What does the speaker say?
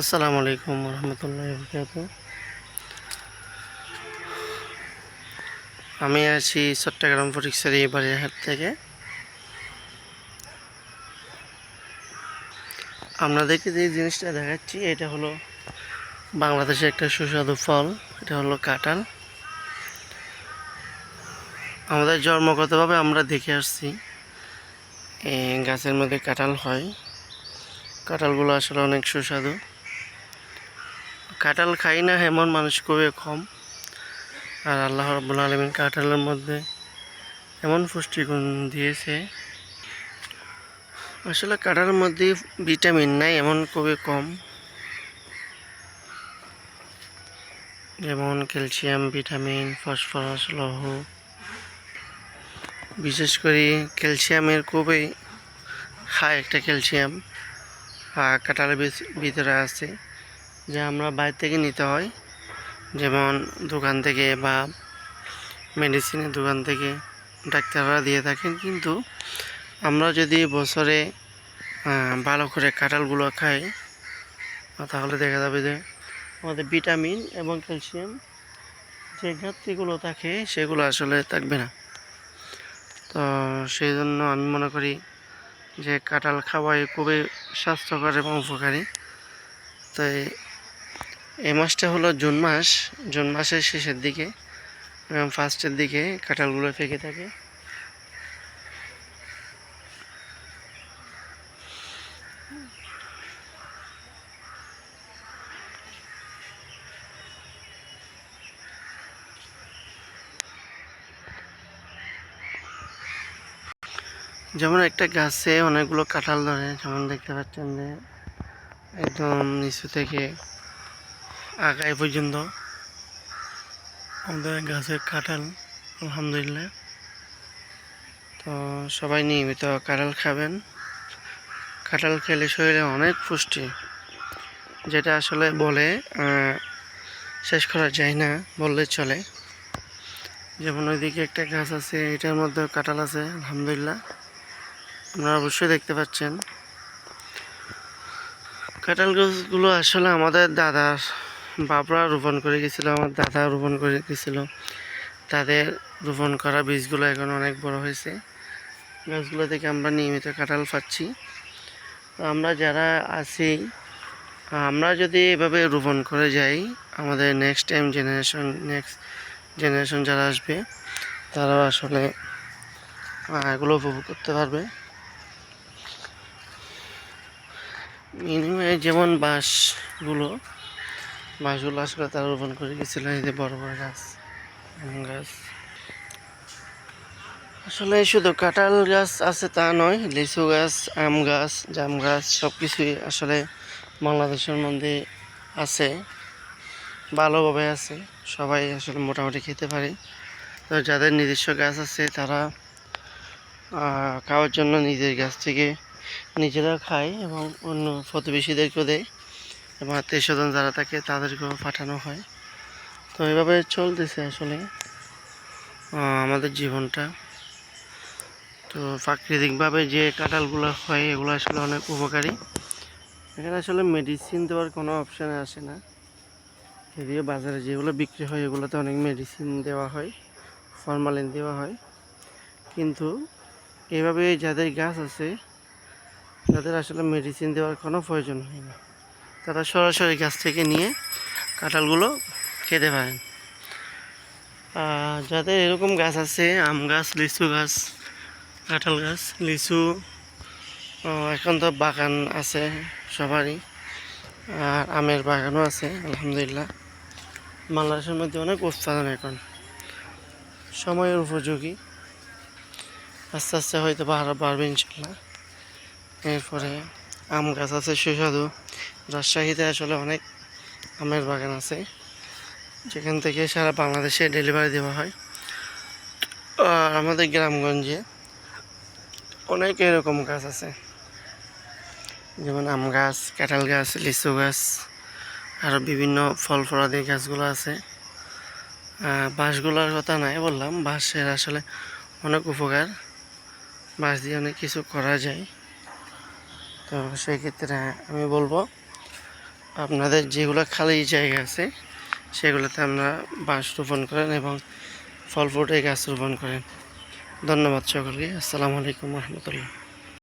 আসসালামু আলাইকুম রহমতুল্লাহ আমি আছি চট্টগ্রাম ফটিকছড়ি বাড়িরহাট থেকে। আপনাদেরকে যে জিনিসটা দেখাচ্ছি, এটা হলো বাংলাদেশের একটা সুস্বাদু ফল, এটা হলো কাঁঠাল। আমাদের জন্মগতভাবে আমরা দেখে আসছি এই গাছের মধ্যে কাঁঠাল হয়। কাঁঠালগুলো আসলে অনেক সুস্বাদু। কাঁঠাল খাই না এমন মানুষ খুবই কম। আর আল্লাহ রব্বুল আলমিন কাঁঠালের মধ্যে এমন পুষ্টিগুণ দিয়েছে। আসলে কাঁঠালের মধ্যে ভিটামিন নাই এমন খুবই কম। যেমন ক্যালসিয়াম ভিটামিন ফসফরাস লৌহ। বিশেষ করে ক্যালসিয়ামের খুবই হাই একটা ক্যালসিয়াম আহ, কাঁঠালের ভিতরে আছে। যা আমরা বাইরে থেকে নিতে হয়। যেমন দোকান থেকে বা মেডিসিনের দোকান থেকে ডাক্তাররা দিয়ে থাকেন। কিন্তু আমরা যদি বছরে ভালো করে কাঁঠালগুলো খাই, তাহলে দেখা যাবে যে আমাদের ভিটামিন এবং ক্যালসিয়াম যে ঘাটতিগুলো থাকে, সেগুলো আসলে থাকবে না। তো সেই জন্য আমি মনে করি যে কাঁঠাল খাওয়াই খুবই স্বাস্থ্যকর এবং উপকারী। তাই এই মাসটা হলো জুন মাস। জুন মাসের শেষের দিকে ফার্স্টের দিকে কাঁঠালগুলো পেকে থাকে। যেমন একটা গাছে অনেকগুলো কাঁঠাল ধরে, যেমন দেখতে পাচ্ছেন যে একদম নিচু থেকে আগায় পর্যন্ত। আমাদের গাছের কাঁঠাল, আলহামদুলিল্লাহ। তো সবাই নিয়মিত কাঁঠাল খাবেন। কাঁঠাল খেলে শরীরে অনেক পুষ্টি, যেটা আসলে বলে শেষ করা যায় না বললে চলে। যেমন ওইদিকে একটা গাছ আছে, এটার মধ্যে কাঁঠাল আছে, আলহামদুলিল্লাহ। আপনারা অবশ্যই দেখতে পাচ্ছেন। কাঁঠাল গাছগুলো আসলে আমাদের দাদার বাবরা রোপণ করে গেছিল, আমার দাদা রোপণ করে গেছিল। তাদের রোপণ করা বীজগুলো এখন অনেক বড় হয়েছে। গাছগুলো থেকে আমরা নিয়মিত কাঁঠাল পাচ্ছি। আমরা যারা আছি, আমরা যদি এভাবে রোপণ করে যাই, আমাদের next time generation next generation যারা আসবে, তারাও আসলে এগুলো উপভোগ করতে পারবে। মিনিমাম যেমন বাঁশগুলো বাঁশগুলো আসলে তারা রোপণ করে গেছিল, এই যে বড় বড় গাছ গাছ। আসলে শুধু কাঁঠাল গাছ আছে তা নয়, লিচু গাছ, আম গাছ, জাম গাছ সব কিছুই আসলে বাংলাদেশের মধ্যে আছে, ভালোভাবে আছে, সবাই আসলে মোটামুটি খেতে পারে। তো যাদের নিজস্ব গাছ আছে তারা খাওয়ার জন্য নিজের গাছ থেকে নিজেরা খায় এবং অন্য প্রতিবেশীদেরকেও দেয়। এবং আত্মীয় স্বজন যারা থাকে, তাদেরকেও পাঠানো হয়। তো এভাবে চলতেছে আসলে আমাদের জীবনটা। তো প্রাকৃতিকভাবে যে কাঁঠালগুলো হয়, এগুলো আসলে অনেক উপকারী। এখানে আসলে মেডিসিন দেওয়ার কোনো অপশান আসে না। যদিও বাজারে যেগুলো বিক্রি হয়, এগুলোতে অনেক মেডিসিন দেওয়া হয় ফরমালিন দেওয়া হয়। কিন্তু এভাবে যাদের গাছ আছে, তাদের আসলে মেডিসিন দেওয়ার কোনো প্রয়োজন হয় না। তারা সরাসরি গাছ থেকে নিয়ে কাঁঠালগুলো খেতে পারেন। যাদের এরকম গাছ আছে, আম গাছ, লিচু গাছ, কাঁঠাল গাছ, লিচু এখন তো বাগান আছে সবারই, আর আমের বাগানও আছে, আলহামদুলিল্লাহ। বাংলাদেশের মধ্যে অনেক উৎপাদন এখন, সময়ের উপযোগী। আস্তে আস্তে হয়তো বাড়া, বাড়বে ইনশাল্লাহ। এরপরে আম গাছ আছে সুস্বাদু। রাজশাহীতে আসলে অনেক আমের বাগান আছে। যেখান থেকে সারা বাংলাদেশে ডেলিভারি দেওয়া হয়। আর আমাদের গ্রামগঞ্জে অনেক এরকম গাছ আছে। যেমন আম গাছ, কাঁঠাল গাছ, লিচু গাছ আরও বিভিন্ন ফল ফলাদি গাছগুলো আছে। বাঁশগুলোর কথা নাই বললাম, বাঁশের আসলে অনেক উপকার। বাঁশ দিয়ে অনেক কিছু করা যায়। তো সেক্ষেত্রে আমি বলব, আপনাদের যেগুলো খালি জায়গা আছে, সেগুলোতে আমরা বাঁশ রোপণ করেন এবং ফল ফ্রুটের গাছ রোপণ করেন। ধন্যবাদ সকলকে। আসসালামু আলাইকুম রহমতুল্লাহ।